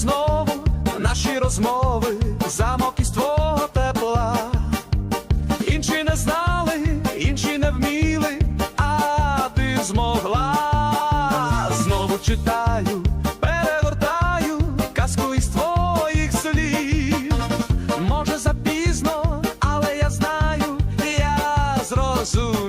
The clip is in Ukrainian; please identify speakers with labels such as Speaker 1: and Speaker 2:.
Speaker 1: знову наші розмови, замок із твого тепла. Інші не знали, інші не вміли, а ти змогла. Знову читаю, перегортаю казку із твоїх слів. Може запізно, але я знаю, я зрозумів.